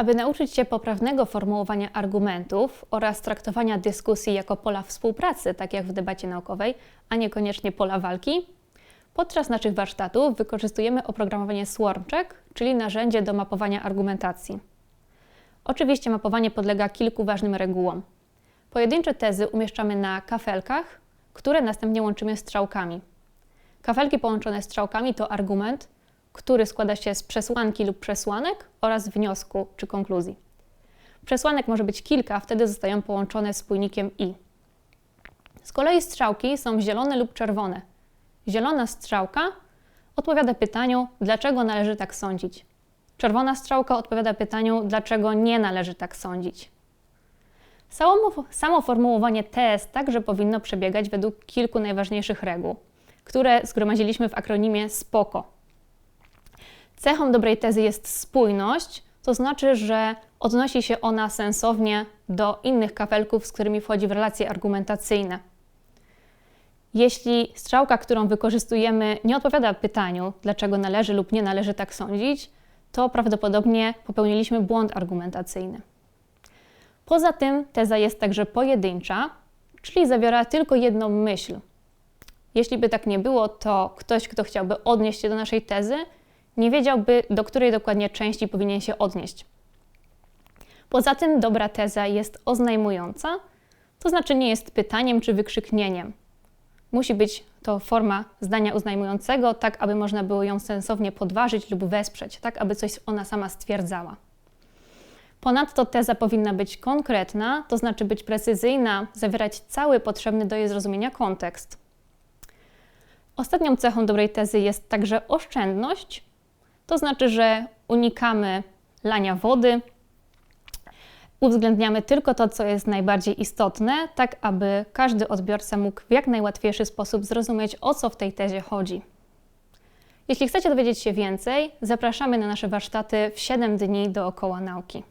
Aby nauczyć się poprawnego formułowania argumentów oraz traktowania dyskusji jako pola współpracy, tak jak w debacie naukowej, a niekoniecznie pola walki, podczas naszych warsztatów wykorzystujemy oprogramowanie Swarmcheck, czyli narzędzie do mapowania argumentacji. Oczywiście mapowanie podlega kilku ważnym regułom. Pojedyncze tezy umieszczamy na kafelkach, które następnie łączymy strzałkami. Kafelki połączone strzałkami to argument, który składa się z przesłanki lub przesłanek oraz wniosku czy konkluzji. Przesłanek może być kilka, wtedy zostają połączone spójnikiem i. Z kolei strzałki są zielone lub czerwone. Zielona strzałka odpowiada pytaniu, dlaczego należy tak sądzić. Czerwona strzałka odpowiada pytaniu, dlaczego nie należy tak sądzić. Samo, samo formułowanie tez także powinno przebiegać według kilku najważniejszych reguł, które zgromadziliśmy w akronimie SPOKO. Cechą dobrej tezy jest spójność, to znaczy, że odnosi się ona sensownie do innych kafelków, z którymi wchodzi w relacje argumentacyjne. Jeśli strzałka, którą wykorzystujemy, nie odpowiada pytaniu, dlaczego należy lub nie należy tak sądzić, to prawdopodobnie popełniliśmy błąd argumentacyjny. Poza tym teza jest także pojedyncza, czyli zawiera tylko jedną myśl. Jeśli by tak nie było, to ktoś, kto chciałby odnieść się do naszej tezy, nie wiedziałby, do której dokładnie części powinien się odnieść. Poza tym dobra teza jest oznajmująca, to znaczy nie jest pytaniem czy wykrzyknieniem. Musi być to forma zdania uznajmującego, tak aby można było ją sensownie podważyć lub wesprzeć, tak aby coś ona sama stwierdzała. Ponadto teza powinna być konkretna, to znaczy być precyzyjna, zawierać cały potrzebny do jej zrozumienia kontekst. Ostatnią cechą dobrej tezy jest także oszczędność, to znaczy, że unikamy lania wody, uwzględniamy tylko to, co jest najbardziej istotne, tak aby każdy odbiorca mógł w jak najłatwiejszy sposób zrozumieć, o co w tej tezie chodzi. Jeśli chcecie dowiedzieć się więcej, zapraszamy na nasze warsztaty w 7 dni dookoła nauki.